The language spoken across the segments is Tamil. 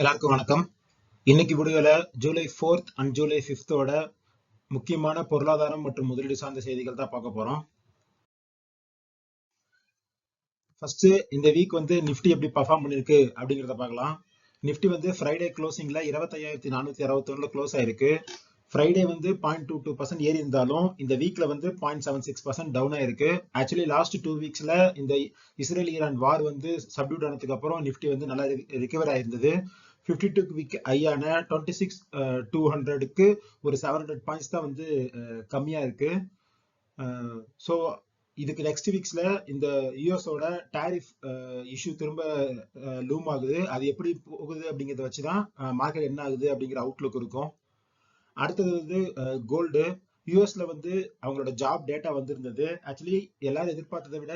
எல்லாருக்கும் வணக்கம். இன்னைக்கு வீடியோல ஜூலை ஃபோர்த் அண்ட் ஜூலை ஃபிஃப்த்தோட முக்கியமான பொருளாதாரம் மற்றும் முதலீடு சார்ந்த செய்திகள் தான் பார்க்க போறோம். ஃபர்ஸ்ட் இந்த வீக் வந்து நிஃப்டி எப்படி பர்ஃபார்ம் பண்ணிருக்கு அப்படிங்கிறத பார்க்கலாம். நிஃப்டி வந்து ஃப்ரைடே க்ளோசிங்ல இருபத்தையாயிரத்தி நானூத்தி அறுபத்தொன்னுல க்ளோஸ் ஆயிருக்கு. ஃப்ரைடே வந்து பாயிண்ட் டூ டூ பர்சன்ட் ஏறி இருந்தாலும் இந்த வீக்ல வந்து point seven six percent down ஆயிருக்கு. ஆக்சுவலி லாஸ்ட் டூ வீக்ஸ்ல இந்த இஸ்ரேல் ஈரான் வார் வந்து சப்டியூட் ஆனதுக்கு அப்புறம் நிஃப்டி வந்து நல்லா ரிகவர் ஆயிருந்தது. ஃபிஃப்டி டூ வீக் ஐயான டுவெண்ட்டி சிக்ஸ் டூ ஹண்ட்ரடுக்கு ஒரு செவன் ஹண்ட்ரட் பாயிண்ட்ஸ் தான் வந்து கம்மியாக இருக்கு. ஸோ இதுக்கு நெக்ஸ்ட் வீக்ஸில் இந்த யூஎஸோட டாரிஃப் இஷ்யூ திரும்ப லூம் ஆகுது. அது எப்படி போகுது அப்படிங்கிறத வச்சு தான் மார்க்கெட் என்ன ஆகுது அப்படிங்கிற அவுட்லுக் இருக்கும். அடுத்தது வந்து கோல்டு யூஎஸ்ல வந்து அவங்களோட ஜாப் டேட்டா வந்திருந்தது. ஆக்சுவலி எல்லாரும் எதிர்பார்த்ததை விட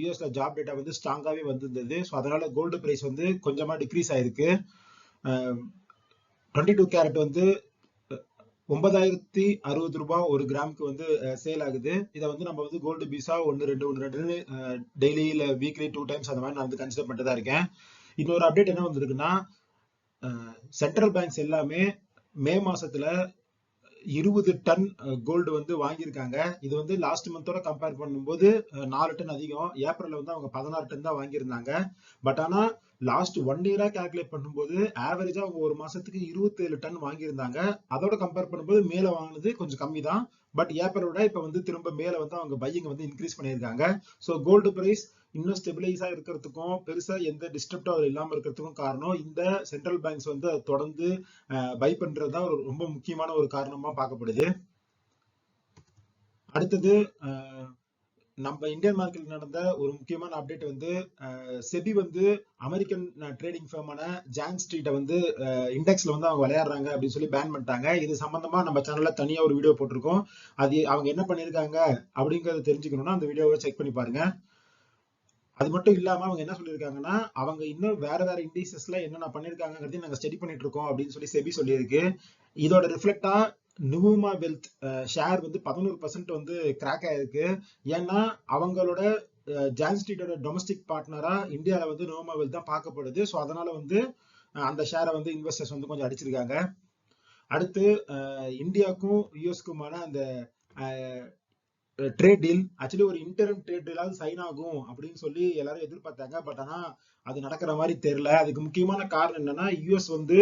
யூஎஸ்ல ஜாப் டேட்டா வந்து ஸ்ட்ராங்காகவே வந்திருந்தது. ஸோ அதனால கோல்டு ப்ரைஸ் வந்து கொஞ்சமாக டிக்ரீஸ் ஆயிருக்கு. டுவெண்ட்டி டூ கேரட் வந்து ஒன்பதாயிரத்தி அறுபது ரூபாய் ஒரு கிராமுக்கு வந்து சேல் ஆகுது. இதை வந்து நம்ம வந்து கோல்டு பீஸா ஒன்று ரெண்டு ஒன்று ரெண்டு டெய்லி இல்லை வீக்லி டூ டைம்ஸ் அந்த மாதிரி நான் வந்து கன்சிடர் பண்ணிட்டு தான் இருக்கேன். இன்னொரு அப்டேட் என்ன வந்திருக்குன்னா சென்ட்ரல் பேங்க்ஸ் எல்லாமே மே மாசத்துல இருபது டன் கோல்டு வந்து வாங்கியிருக்காங்க. இது வந்து லாஸ்ட் மந்தோட கம்பேர் பண்ணும்போது நாலு டன் அதிகம். ஏப்ரல்ல வந்து அவங்க பதினாறு டன் தான் வாங்கியிருந்தாங்க. பட் ஆனா லாஸ்ட் ஒன் இயரா கால்குலேட் பண்ணும்போது ஆவரேஜா அவங்க ஒரு மாசத்துக்கு இருபத்தேழு டன் வாங்கியிருந்தாங்க. அதோட கம்பேர் பண்ணும்போது மேல வாங்கினது கொஞ்சம் கம்மி தான் பட் ஏப்ரலோட இப்ப வந்து திரும்ப மேல வந்து அவங்க பையிங் வந்து இன்க்ரீஸ் பண்ணியிருக்காங்க. ஸோ கோல்டு பிரைஸ் இன்னும் ஸ்டெபிலைஸா இருக்கிறதுக்கும் பெருசா எந்த டிஸ்டர்ப்டும் இல்லாம இருக்கிறதுக்கும் காரணம் இந்த சென்ட்ரல் பேங்க்ஸ் வந்து தொடர்ந்து பை பண்றது தான் ஒரு ரொம்ப முக்கியமான ஒரு காரணமா பார்க்கப்படுது. அடுத்தது நம்ம இந்தியன் மார்க்கெட் நடந்த ஒரு முக்கியமான அப்டேட் வந்து செபி வந்து அமெரிக்கன் ட்ரேடிங் ஃபேமான ஜான் ஸ்ட்ரீட்டை வந்து இண்டெக்ஸ்ல வந்து அவங்க விளையாடுறாங்க அப்படின்னு சொல்லி பேன் பண்ணிட்டாங்க. இது சம்பந்தமா நம்ம சேனல்ல தனியா ஒரு வீடியோ போட்டிருக்கோம். அது அவங்க என்ன பண்ணிருக்காங்க அப்படிங்கறத தெரிஞ்சுக்கணும்னா அந்த வீடியோவை செக் பண்ணி பாருங்க. அது மட்டும் இல்லாம அவங்க என்ன சொல்லியிருக்காங்கன்னா அவங்க இன்னும் வேற வேற இண்டீசஸ்ல என்னென்ன பண்ணிருக்காங்கிறதையும் நாங்க ஸ்டடி பண்ணிட்டு இருக்கோம் அப்படின்னு சொல்லி செபி சொல்லியிருக்கு. இதோட ரிஃப்ளெக்டா நுவுமா வெல்த் ஷேர் வந்து பதினோரு பர்சன்ட் வந்து கிராக் ஆயிருக்கு. ஏன்னா அவங்களோட ஜான் ஸ்ட்ரீட்டோட டொமஸ்டிக் பார்ட்னரா இந்தியாவில் வந்து நுவுமா வெல்த் தான் பார்க்கப்படுது. ஸோ அதனால வந்து அந்த ஷேரை வந்து இன்வெஸ்டர்ஸ் வந்து கொஞ்சம் அடிச்சிருக்காங்க. அடுத்து இந்தியாவுக்கும் யூஎஸ்க்குமான அந்த ட்ரேட் டீல் ஆக்சுவலி ஒரு இன்டர்ம் ட்ரேட் டீலாவது சைன் ஆகும் அப்படின்னு சொல்லி எல்லாரும் எதிர்பார்த்தாங்க. பட் ஆனால் அது நடக்கிற மாதிரி தெரியல. அதுக்கு முக்கியமான காரணம் என்னன்னா யூஎஸ் வந்து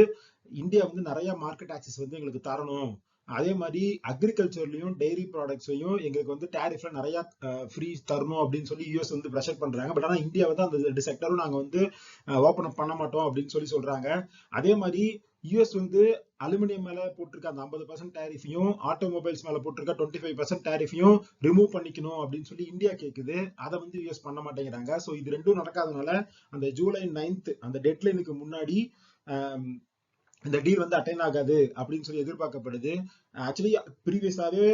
இந்தியா வந்து நிறைய மார்க்கெட் ஆக்சஸ் வந்து எங்களுக்கு தரணும். அதே மாதிரி அக்ரிகல்ச்சர்லயும் டெய்ரி ப்ராடக்ட்ஸையும் எங்களுக்கு வந்து டேரிஃப்ல நிறைய ஃப்ரீ தரணும் அப்படின்னு சொல்லி யூஎஸ் வந்து ப்ரெஷர் பண்றாங்க. பட் ஆனா இந்தியா வந்து அந்த ரெண்டு செக்டரும் நாங்க வந்து ஓப்பன் அப் பண்ண மாட்டோம் அப்படின்னு சொல்லி சொல்றாங்க. அதே மாதிரி யூஎஸ் வந்து அலுமினியம் மேல போட்டிருக்க அந்த ஐம்பது பர்சன்ட் டேரிஃபையும் ஆட்டோமொபைல்ஸ் மேல போட்டிருக்க டுவெண்ட்டி ஃபைவ் பர்சன்ட் டேரிஃபையும் ரிமூவ் பண்ணிக்கணும் அப்படின்னு சொல்லி இந்தியா கேக்குது. அதை வந்து யூஎஸ் பண்ண மாட்டேங்கிறாங்க. ஸோ இது ரெண்டும் நடக்காதனால அந்த ஜூலை நைன்த் அந்த டெட்லைனுக்கு முன்னாடி இந்த டீல் வந்து அட்டைன் ஆகாது அப்படின்னு சொல்லி எதிர்பார்க்கப்படுது. ஆக்சுவலி ப்ரீவியஸாகவே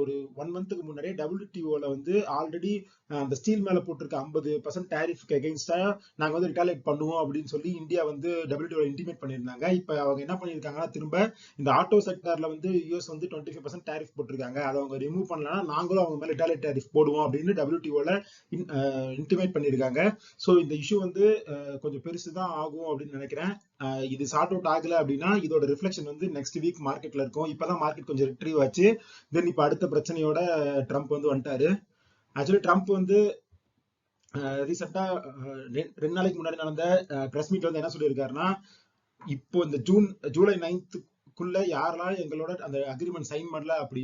ஒரு ஒன் மந்த்துக்கு முன்னாடியே டபிள்யூடிஓவில் வந்து ஆல்ரெடி அந்த ஸ்டீல் மேலே போட்டிருக்க ஐம்பது பர்சன்ட் டேரிஃப்க்கு எகென்ஸ்டா நாங்கள் வந்து ரிட்டாலேட் பண்ணுவோம் அப்படின்னு சொல்லி இந்தியா வந்து டபிள்யூடிஓவில் இன்டிமேட் பண்ணியிருந்தாங்க. இப்போ அவங்க என்ன பண்ணியிருக்காங்கன்னா திரும்ப இந்த ஆட்டோ செக்டரில் வந்து யூஎஸ் வந்து டுவெண்ட்டி ஃபைவ் பர்சன்ட் டேரிஃப் போட்டிருக்காங்க. அதை அவங்க ரிமூவ் பண்ணலன்னா நாங்களும் அவங்க மேலே ரிட்டாலேட் டேரிஃப் போடுவோம் அப்படின்னு டபிள்யூடிஓவில் இன்டிமேட் பண்ணியிருக்காங்க. ஸோ இந்த இஷ்யூ வந்து கொஞ்சம் பெருசு தான் ஆகும் அப்படின்னு நினைக்கிறேன். இது சார்ட் அவுட் ஆகலை அப்படின்னா இதோட ரிஃப்ளெக்ஷன் வந்து நெக்ஸ்ட் வீக் மார்க்கெட்டில் இருக்கும். இப்பதான் மார்க்கெட் கொஞ்சம் ரிட்ரீவ் ஆச்சு. தென் இப்போ அடுத்த பிரச்சனையோட ட்ரம்ப் வந்து வந்துட்டாரு. ஆக்சுவலி ட்ரம்ப் வந்து ரீசெண்டாக ரெண்டு நாளைக்கு முன்னாடி நடந்த ப்ரெஸ் மீட் வந்து என்ன சொல்லியிருக்காருன்னா இப்போ இந்த ஜூன் ஜூலை நைன்த்துக்குள்ள யாரெல்லாம் எங்களோட அந்த அக்ரிமெண்ட் சைன் பண்ணல அப்படி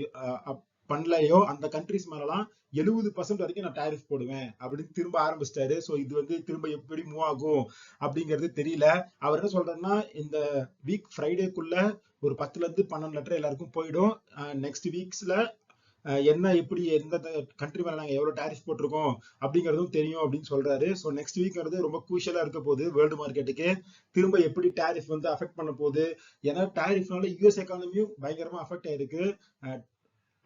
பண்ணலையோ அந்த கண்ட்ரிஸ் மேலாம் எழுபது பர்சன்ட் வரைக்கும் நான் டேரிஃப் போடுவேன் அப்படின்னு திரும்ப ஆரம்பிச்சிட்டாரு. ஸோ இது வந்து திரும்ப எப்படி மூவ் ஆகும் அப்படிங்கிறது தெரியல. அவர் என்ன சொல்றாருன்னா இந்த வீக் ஃப்ரைடேக்குள்ள ஒரு பத்துல இருந்து பன்னெண்டு லெட்டர் எல்லாருக்கும் போயிடும். நெக்ஸ்ட் வீக்ஸ்ல என்ன எப்படி எந்த கண்ட்ரி மேல நாங்க எவ்வளவு டேரிஃப் போட்டிருக்கோம் அப்படிங்கறதும் தெரியும் அப்படின்னு சொல்றாரு. ஸோ நெக்ஸ்ட் வீக்ங்கிறது ரொம்ப குரூஷியலா இருக்க போகுது வேர்ல்டு மார்க்கெட்டுக்கு திரும்ப எப்படி டேரிஃப் வந்து அஃபெக்ட் பண்ண போகுது? ஏன்னா டேரிஃப்னால யூஎஸ் எக்கானமியும் பயங்கரமா அஃபெக்ட் ஆயிருக்கு.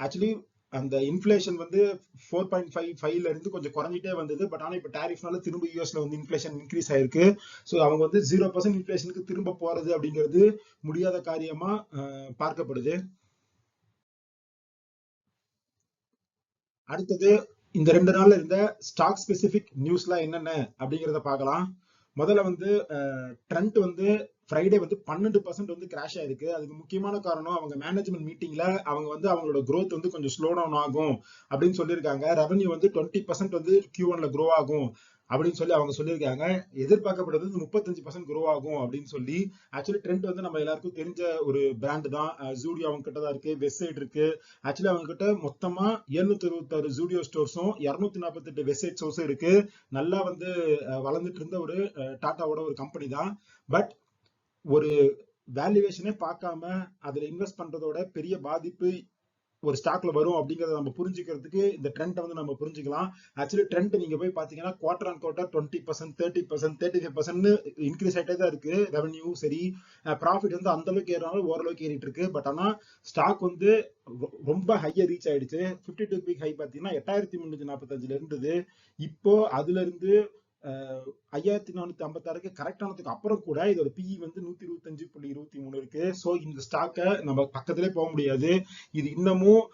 ஆக்சுவலி அந்த இன்ஃபிளேஷன் வந்து ஃபோர் பாயிண்ட் ஃபைவ் ஃபைவ்ல இருந்து கொஞ்சம் குறைஞ்சிட்டே வந்தது. பட் ஆனால் இப்போ டேரிஃப்னால திரும்ப யூஎஸ்ல வந்து இன்ஃபிளேஷன் இன்க்ரீஸ் ஆயிருக்கு. ஸோ அவங்க வந்து ஜீரோ பர்சன்ட் இன்ஃபிளேஷனுக்கு திரும்ப போறது அப்படிங்கிறது முடியாத காரியமா பார்க்கப்படுது. அடுத்தது இந்த ரெண்டு நாள்ல இருந்த ஸ்டாக் ஸ்பெசிபிக் நியூஸ்லாம் என்னென்ன அப்படிங்கிறத பார்க்கலாம். முதல்ல வந்து ட்ரெண்ட் வந்து ஃப்ரைடே வந்து பன்னெண்டு பர்சன்ட் வந்து கிராஷ் ஆயிருக்கு. அதுக்கு முக்கியமான காரணம் அவங்க மேனேஜ்மெண்ட் மீட்டிங்ல அவங்க வந்து அவங்களோட க்ரோத் வந்து கொஞ்சம் ஸ்லோ டவுன் ஆகும் அப்படின்னு சொல்லியிருக்காங்க. ரெவன்யூ வந்து டுவெண்ட்டி பர்சன்ட் வந்து கியூ ஒன்ல க்ரோ ஆகும் அப்படின்னு சொல்லி அவங்க சொல்லியிருக்காங்க. எதிர்பார்க்கப்படுறது முப்பத்தஞ்சு பர்சன்ட் க்ரோ ஆகும் அப்படின்னு சொல்லி ஆக்சுவலி ட்ரெண்ட் வந்து நம்ம எல்லாருக்கும் தெரிஞ்ச ஒரு பிராண்ட் தான். ஜூடியோ அவங்க கிட்ட தான் இருக்கு வெப்சைட் இருக்கு. ஆக்சுவலி அவங்க கிட்ட மொத்தமா எழுநூத்தி இருபத்தாறு ஜூடியோ ஸ்டோர்ஸும் இருநூத்தி நாற்பத்தெட்டு வெப்சைட் ஸ்டோர்ஸும் இருக்கு. நல்லா வந்து வளர்ந்துட்டு இருந்த ஒரு டாட்டாவோட ஒரு கம்பெனி தான். பட் ஒரு வேல்யூவேஷனே பார்க்காம அதில் இன்வெஸ்ட் பண்றதோட பெரிய பாதிப்பு ஒரு ஸ்டாக்ல வரும் அப்படிங்கறத நம்ம புரிஞ்சுக்கிறதுக்கு இந்த ட்ரெண்ட் வந்து நம்ம புரிஞ்சுக்கலாம். ஆக்சுவலி ட்ரெண்ட் நீங்க போய் பாத்தீங்கன்னா quarter on quarter twenty percent thirty percent thirty five percent increase ஆகிட்டே தான் இருக்கு. ரெவன்யூ சரி ப்ராஃபிட் வந்து அந்த அளவுக்கு ஏறினாலும் ஓரளவுக்கு ஏறிட்டு இருக்கு. பட் ஆனா ஸ்டாக் வந்து ரொம்ப ஹையா ரீச் ஆயிடுச்சு. பிப்டி டூ வீக் ஹை பாத்தீங்கன்னா எட்டாயிரத்தி முன்னூத்தி நாற்பத்தஞ்சுல இருந்தது. இப்போ அதுல இருந்து ஐயாயிரத்தி நானூத்தி ஐம்பத்தாறுக்கு கரெக்ட் ஆனதுக்கு அப்புறம் கூட இதோட பிஇ வந்து நூத்தி இருபத்தஞ்சு புள்ளி இருபத்தி மூணு இருக்கு. ஸோ இந்த ஸ்டாக்கை நம்ம பக்கத்திலே போக முடியாது. இது இன்னமும்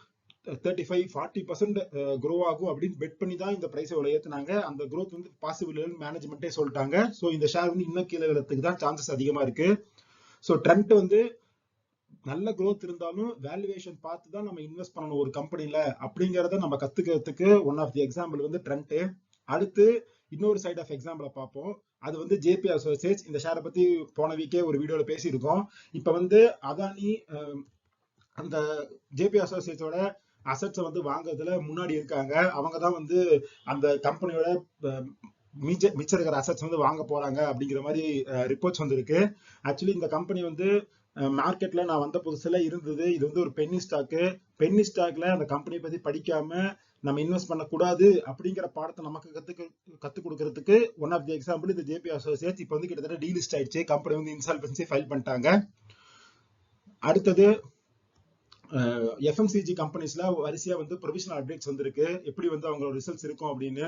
thirty five forty percent grow ஆகும் அப்படின்னு பெட் பண்ணி தான் இந்த பிரைஸ் இவ்வளவு ஏத்துனாங்க. அந்த க்ரோத் வந்து பாசிபிள் மேனேஜ்மெண்ட்டே சொல்லிட்டாங்க. ஸோ இந்த ஷேர் வந்து இன்னும் கீழே விழறதுக்கு தான் சான்சஸ் அதிகமாக இருக்கு. ஸோ ட்ரெண்ட் வந்து நல்ல க்ரோத் இருந்தாலும் வேல்யூவேஷன் பார்த்து தான் நம்ம இன்வெஸ்ட் பண்ணணும் ஒரு கம்பெனியில் அப்படிங்கிறத நம்ம கற்றுக்கிறதுக்கு ஒன் ஆஃப் தி எக்ஸாம்பிள் வந்து ட்ரெண்ட்டு அடுத்து இன்னொரு சைட் ஆஃப் எக்ஸாம்பிளை பார்ப்போம். அது வந்து ஜேபி அசோசியேட்ஸ் இந்த ஷேரை பத்தி போன வீக்கே ஒரு வீடியோல பேசியிருக்கோம். இப்ப வந்து அதானி அந்த ஜேபி அசோசியேட்ஸோட அசட்ஸை வந்து வாங்குறதுல முன்னாடி இருக்காங்க. அவங்க தான் வந்து அந்த கம்பெனியோட மிச்ச மிச்சம் இருக்கிற அசட்ஸ் வந்து வாங்க போறாங்க அப்படிங்கிற மாதிரி ரிப்போர்ட்ஸ் வந்திருக்கு. ஆக்சுவலி இந்த கம்பெனி வந்து மார்க்கெட்ல நான் வந்த புதுசுல இருந்தது. இது வந்து ஒரு பென்னி ஸ்டாக்கு பென்னி ஸ்டாக்ல அந்த கம்பெனியை பத்தி படிக்காம நம்ம இன்வெஸ்ட் பண்ணக்கூடாது அப்படிங்கிற பாடத்தை நமக்கு கத்துக்க கற்றுக் கொடுக்கறதுக்கு ஒன் ஆஃப் தி எக்ஸாம்பிள் இந்த ஜேபி அசோசியேட்ஸ் இப்போ வந்து கிட்டத்தட்ட டீலிஸ்ட் ஆயிடுச்சு. கம்பெனி வந்து இன்சால்வன்சி ஃபைல் பண்ணிட்டாங்க. அடுத்தது எஃப்எம்சிஜி கம்பெனிஸ்ல வரிசையா வந்து ப்ரொவிஷனல் அப்டேட்ஸ் வந்திருக்கு. எப்படி வந்து அவங்களோட ரிசல்ட்ஸ் இருக்கும் அப்படின்னு.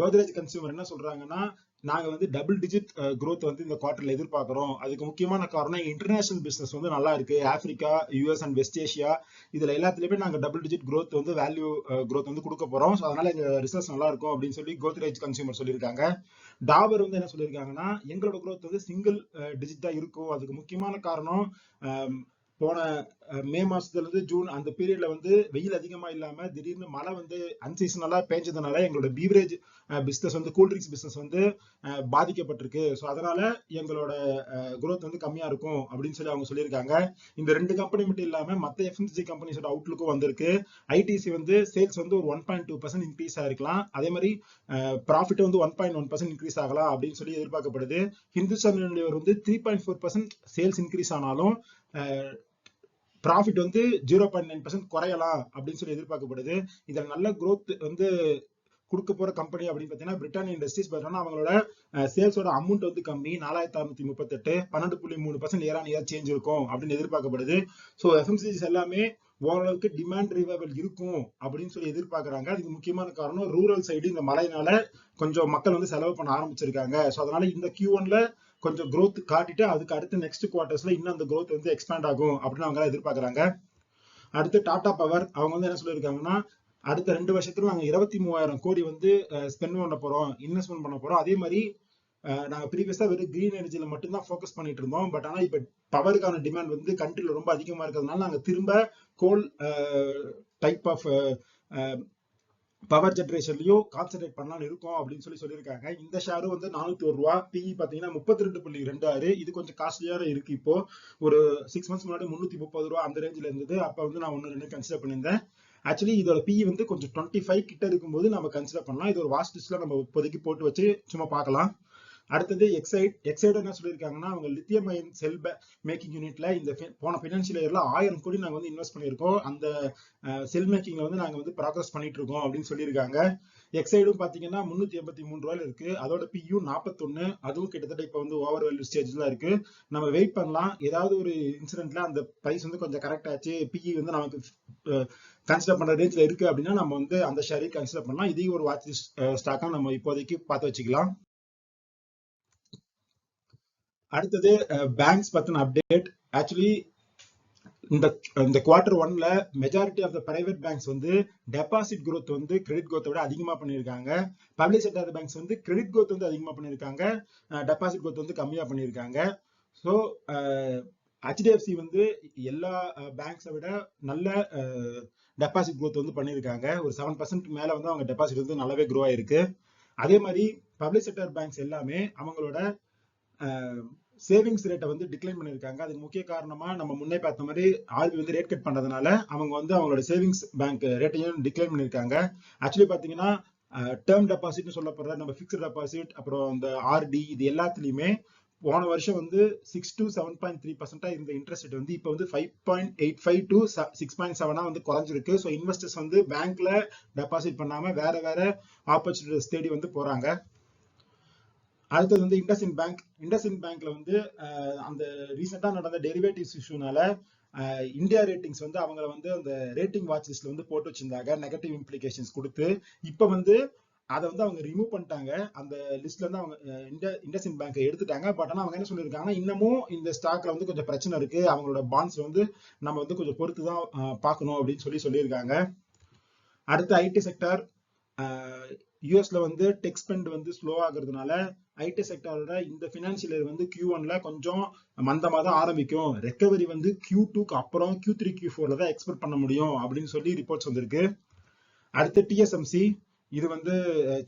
கோத்ரேஜ் கன்சியூமர் என்ன சொல்றாங்கன்னா நாங்க வந்து டபுள் டிஜிட் க்ரோத் வந்து இந்த குவார்டர்ல எதிர்பார்க்கிறோம். அதுக்கு முக்கியமான காரணம் இன்டர்நேஷனல் பிசினஸ் வந்து நல்லா இருக்கு. Africa US and West Asia இதுல எல்லாத்துலயுமே நாங்க டபுள் டிஜிட் க்ரோத் வந்து வேல்யூ க்ரோத் வந்து கொடுக்க போறோம். ஸோ அதனால எங்க ரிசல்ட்ஸ் நல்லா இருக்கும் அப்படின்னு சொல்லி கோத்ரேஜ் கன்சியூமர் சொல்லியிருக்காங்க. டாபர் வந்து என்ன சொல்லியிருக்காங்கன்னா எங்களோட க்ரோத் வந்து சிங்கிள் டிஜிட் தான் இருக்கும் அதுக்கு முக்கியமான காரணம் போன மே மாசத்துல இருந்து ஜூன் அந்த பீரியட்ல வந்து வெயில் அதிகமா இல்லாம திடீர்னு மழை வந்து அன்சீசனலா பேஞ்சதுனால எங்களோட பீவரேஜ் பிசினஸ் வந்து கூல்ட்ரிங்க்ஸ் பிசினஸ் வந்து பாதிக்கப்பட்டிருக்கு. ஸோ அதனால எங்களோட குரோத் வந்து கம்மியா இருக்கும் அப்படின்னு சொல்லி அவங்க சொல்லியிருக்காங்க. இந்த ரெண்டு கம்பெனி மட்டும் இல்லாம மத்த எஃப்எம்சி கம்பெனிஸோட அவுட்லுக்கும் வந்திருக்கு. ஐடிசி வந்து சேல்ஸ் வந்து ஒரு one point two percent increase ஆயிருக்கலாம். அதே மாதிரி ப்ராஃபிட் வந்து one point one percent increase ஆகலாம் அப்படின்னு சொல்லி எதிர்பார்க்கப்படுது. ஹிந்துஸ்தான் வந்து three point four percent sales increase ஆனாலும் ப்ராஃபிட் வந்து ஜீரோ பாயிண்ட் நைன் பர்சன்ட் குறையலாம் அப்படின்னு சொல்லி எதிர்பார்க்கப்படுது. இதில் நல்ல க்ரோத் வந்து கொடுக்க போற கம்பெனி அப்படின்னு பாத்தீங்கன்னா பிரிட்டானிய இண்டஸ்ட்ரீஸ் பட் அவங்களோட சேல்ஸோட அமௌண்ட் வந்து கம்மி. நாலாயிரத்தி அறுநூத்தி முப்பத்தெட்டு பன்னெண்டு புள்ளி மூணு பர்சன்ட் ஏரான் இயர் சேஞ்ச் இருக்கும் அப்படின்னு எதிர்பார்க்கப்படுது. ஸோ எஃப்எம்சிஜிஸ் எல்லாமே ஓரளவுக்கு டிமாண்ட் ரிவைவல் இருக்கும் அப்படின்னு சொல்லி எதிர்பார்க்கறாங்க. அதுக்கு முக்கியமான காரணம் ரூரல் சைடு இந்த மழையினால கொஞ்சம் மக்கள் வந்து செலவு பண்ண ஆரம்பிச்சிருக்காங்க. ஸோ அதனால இந்த கியூ ஒன்ல கொஞ்சம் க்ரோத் காட்டிட்டு அதுக்கு அடுத்து நெக்ஸ்ட் குவார்டர்ஸ்ல இன்னும் அந்த க்ரோத் வந்து எக்ஸ்பேண்ட் ஆகும் அப்படின்னு அவங்க எதிர்பார்க்கறாங்க. அடுத்து டாடா பவர் அவங்க வந்து என்ன சொல்லியிருக்காங்கன்னா அடுத்த ரெண்டு வருஷத்துல நாங்க இருபத்தி மூவாயிரம் கோடி வந்து ஸ்பெண்ட் பண்ண போறோம் இன்வெஸ்ட்மெண்ட் பண்ண போறோம். அதே மாதிரி நாங்கள் நாங்க ப்ரீவியஸா வெறும் கிரீன் எனர்ஜில மட்டும்தான் ஃபோக்கஸ் பண்ணிட்டு இருந்தோம். பட் ஆனா இப்ப பவருக்கான டிமாண்ட் வந்து கண்ட்ரில ரொம்ப அதிகமா இருக்கிறதுனால நாங்க திரும்ப கோல் டைப் ஆஃப் பவர் ஜென்ரேஷன்லயும் கான்சென்ட்ரேட் பண்ணலாம்னு இருக்கும் அப்படின்னு சொல்லி சொல்லியிருக்காங்க. இந்த ஷேரும் வந்து நானூத்தி ஒரு ரூபா. பிஇ பாத்தீங்கன்னா முப்பத்தி ரெண்டு புள்ளி ரெண்டு ஆறு. இது கொஞ்சம் காஸ்ட்லியா இருக்கு இப்போ. ஒரு சிக்ஸ் மந்த்ஸ் முன்னாடி முன்னூத்தி முப்பது ரூபா அந்த ரேஞ்சில இருந்தது. அப்ப வந்து நான் ஒன்னு ரெண்டு கன்சிடர் பண்ணியிருந்தேன். ஆக்சுவலி இதோட பிஇ வந்து கொஞ்சம் டுவெண்ட்டி ஃபைவ் கிட்ட இருக்கும்போது நம்ம கன்சிடர் பண்ணலாம். இது ஒரு வாஸ்ட் லிஸ்ட்ல நம்ம இப்போதைக்கு போட்டு வச்சு சும்மா பார்க்கலாம். அடுத்தது எக்ஸைட் எக்ஸைட் என்ன சொல்லியிருக்காங்கன்னா அவங்க லித்தியம் அயன் செல் மேக்கிங் யூனிட்ல இந்த போன பினான்சியல் இயர்ல ஆயிரம் கோடி நாங்கள் வந்து இன்வெஸ்ட் பண்ணியிருக்கோம். அந்த செல் மேக்கிங்ல வந்து நாங்கள் வந்து ப்ராக்ரஸ் பண்ணிட்டு இருக்கோம் அப்படின்னு சொல்லியிருக்காங்க. எக்ஸைடும் பாத்தீங்கன்னா முன்னூத்தி எண்பத்தி மூணு ரூபாயில இருக்கு. அதோட பியூ நாற்பத்தொன்னு அதுவும் கிட்டத்தட்ட இப்ப வந்து ஓவர் வேல்யூ ஸ்டேஜ்ல இருக்கு. நம்ம வெயிட் பண்ணலாம். ஏதாவது ஒரு இன்சிடென்ட்ல அந்த பிரைஸ் வந்து கொஞ்சம் கரெக்ட் ஆச்சு. பிஇ வந்து நமக்கு கன்சிடர் பண்ற ரேஞ்ச்ல இருக்கு அப்படின்னா நம்ம வந்து அந்த ஷேரையும் கன்சிடர் பண்ணலாம். இதையும் ஒரு வாட்ச் ஸ்டாக்கா நம்ம இப்போதைக்கு பார்த்து வச்சுக்கலாம். அடுத்தது பேங்க்ஸ் பத்தின அப்டேட் ஆக்சுவலி இந்த இந்த குவார்டர் ஒன்ல majority of the private banks வந்து டெபாசிட் குரோத் வந்து கிரெடிட் growth விட அதிகமா பண்ணியிருக்காங்க. பப்ளிக் செக்டர் பேங்க்ஸ் வந்து கிரெடிட் க்ரோத் வந்து அதிகமா பண்ணியிருக்காங்க. டெபாசிட் குரோத் வந்து கம்மியா பண்ணியிருக்காங்க. ஸோ ஹெச்டிஎஃப்சி வந்து எல்லா பேங்க்ஸை விட நல்ல டெபாசிட் குரோத் வந்து பண்ணியிருக்காங்க. ஒரு செவன் பர்சன்ட் மேல வந்து அவங்க டெபாசிட் வந்து நல்லாவே க்ரோ ஆயிருக்கு. அதே மாதிரி பப்ளிக் செக்டர் பேங்க்ஸ் எல்லாமே அவங்களோட சேவிங்ஸ் ரேட்டை வந்து டிக்ளைன் பண்ணியிருக்காங்க. அதுக்கு முக்கிய காரணமா நம்ம முன்னே பார்த்த மாதிரி ஆர்பி வந்து ரேட் கட் பண்ணதுனால அவங்க வந்து அவங்களோட சேவிங்ஸ் பேங்க் ரேட்டையும் டிக்ளைன் பண்ணியிருக்காங்க. ஆக்சுவலி பாத்தீங்கன்னா டேர்ம் டெபாசிட்னு சொல்லப்படுற நம்ம ஃபிக்ஸ்ட் டெபாசிட் அப்புறம் இந்த ஆர்டி இது எல்லாத்துலயுமே போன வருஷம் வந்து six to seven point three பர்சன்டா இருந்த இன்ட்ரெஸ்ட் ரேட் வந்து இப்போ வந்து five point eight five to six point செவனா வந்து குறைஞ்சிருக்கு. ஸோ இன்வெஸ்டர்ஸ் வந்து பேங்க்ல டெபாசிட் பண்ணாம வேற வேற ஆப்பர்ச்சுனிட்டிஸ் தேடி வந்து போறாங்க. அடுத்தது வந்து இண்டஸ்இன் பேங்க் இண்டஸ்இன் பேங்க்ல வந்து அந்த ரீசெண்டா நடந்த டெரிவேட்டிவ்ஸ் இஷ்யூனால இந்தியா ரேட்டிங்ஸ் வந்து அவங்களை வந்து அந்த ரேட்டிங் வாட்ச் லிஸ்ட்ல வந்து போட்டு வச்சிருந்தாங்க. நெகட்டிவ் இம்ப்ளிகேஷன்ஸ் கொடுத்து இப்போ வந்து அதை வந்து அவங்க ரிமூவ் பண்ணிட்டாங்க. அந்த லிஸ்ட்ல இருந்து அவங்க அஹ், இண்டஸ்இன் பேங்க் எடுத்துட்டாங்க. பட் ஆனால் அவங்க என்ன சொல்லியிருக்காங்கன்னா இன்னமும் இந்த ஸ்டாக்ல வந்து கொஞ்சம் பிரச்சனை இருக்கு. அவங்களோட பாண்ட்ஸ் வந்து நம்ம வந்து கொஞ்சம் பொறுத்து தான் பார்க்கணும் அப்படின்னு சொல்லி சொல்லியிருக்காங்க. அடுத்து ஐடி செக்டார் யூஎஸ்ல வந்து டெக் ஸ்பெண்ட் வந்து ஸ்லோ ஆகுறதுனால ஐடி செக்டாரோட இந்த ஃபினான்ஷியல் இயர் வந்து கியூ ஒன்ல கொஞ்சம் மந்தமாக தான் ஆரம்பிக்கும். ரெக்கவரி வந்து கியூ டூக்கு அப்புறம் கியூ த்ரீ கியூ ஃபோர்ல தான் எக்ஸ்பெக்ட் பண்ண முடியும் அப்படின்னு சொல்லி ரிப்போர்ட்ஸ் வந்திருக்கு. அடுத்து டிஎஸ்எம்சி இது வந்து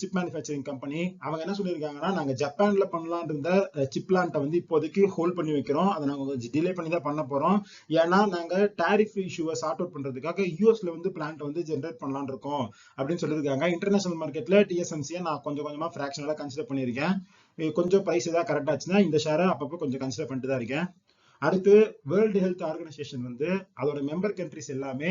சிப் மேனுஃபேக்சரிங் கம்பெனி அவங்க என்ன சொல்லியிருக்காங்கன்னா நாங்க ஜப்பான்ல பண்ணலாம் இருந்த சிப் பிளான்ட்டை வந்து இப்போதைக்கு ஹோல்ட் பண்ணி வைக்கிறோம். அதை நாங்க கொஞ்சம் டிலே பண்ணி தான் பண்ண போறோம். ஏன்னா நாங்க டாரிஃப் இஷ்யூவை சார்ட் அவுட் பண்றதுக்காக யூஎஸ்ல வந்து பிளான்ட் வந்து ஜென்ரேட் பண்ணலான் இருக்கோம் அப்படின்னு சொல்லியிருக்காங்க. இன்டர்நேஷனல் மார்க்கெட்ல டிஎஸ்எம்சியை நான் கொஞ்சம் கொஞ்சமா ஃபிராக்ஷனலா கன்சிடர் பண்ணியிருக்கேன். கொஞ்சம் ப்ரைஸ் ஏதாவது கரெக்ட் ஆச்சுன்னா இந்த ஷேரை அப்பப்போ கொஞ்சம் கன்சிடர் பண்ணிட்டு தான் இருக்கேன். அடுத்து வேர்ல்டு ஹெல்த் ஆர்கனைசேஷன் வந்து அதோட மெம்பர் கண்ட்ரிஸ் எல்லாமே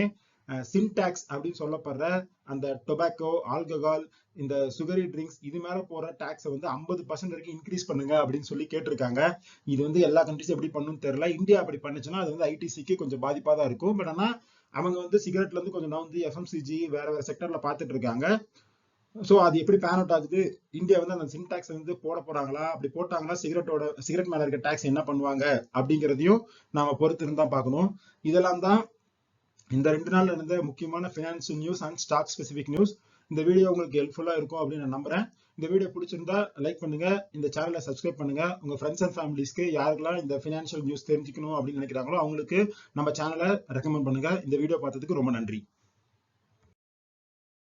சின்டாக்ஸ் அப்படின்னு சொல்லப்படுற அந்த டொபாக்கோ ஆல்கஹால் இந்த சுகரி ட்ரிங்க்ஸ் இது மேல போற டாக்ஸை வந்து ஐம்பது பர்சன்ட் வரைக்கும் இன்க்ரீஸ் பண்ணுங்க அப்படின்னு சொல்லி கேட்டிருக்காங்க. இது வந்து எல்லா கண்ட்ரிஸும் எப்படி பண்ணுன்னு தெரியல. இந்தியா அப்படி பண்ணுச்சுன்னா அது வந்து ஐடிசிக்கு கொஞ்சம் பாதிப்பா தான் இருக்கும். பட் ஆனா அவங்க வந்து சிகரெட்ல இருந்து கொஞ்சம் வந்து எஃப்எம்சிஜி வேற வேற செக்டர்ல பார்த்துட்டு இருக்காங்க. ஸோ அது எப்படி பேன் அவுட் ஆகுது? இந்தியா வந்து அந்த சின்டாக்ஸ் வந்து போட போறாங்களா? அப்படி போட்டாங்கன்னா சிகரெட்டோட சிகரெட் மேல இருக்க டாக்ஸ் என்ன பண்ணுவாங்க? அப்படிங்கிறதையும் நாம பொறுத்து இருந்தா பார்க்கணும். இதெல்லாம் தான் இந்த ரெண்டு நாள் நடந்த முக்கியமான financial news and stock specific news இந்த வீடியோ உங்களுக்கு ஹெல்ப்ஃபுல்லா இருக்கும் அப்படின்னு நான் நம்புறேன். இந்த வீடியோ பிடிச்சிருந்தா லைக் பண்ணுங்க. இந்த சேனலை சப்ஸ்கிரைப் பண்ணுங்க. உங்க ஃப்ரெண்ட்ஸ் அண்ட் ஃபேமிலிஸ்க்கு யாருக்கெல்லாம் இந்த ஃபினான்ஷியல் நியூஸ் தெரிஞ்சுக்கணும் அப்படின்னு நினைக்கிறாங்களோ அவங்களுக்கு நம்ம சேனலை ரெக்கமெண்ட் பண்ணுங்க. இந்த வீடியோ பார்த்ததுக்கு ரொம்ப நன்றி.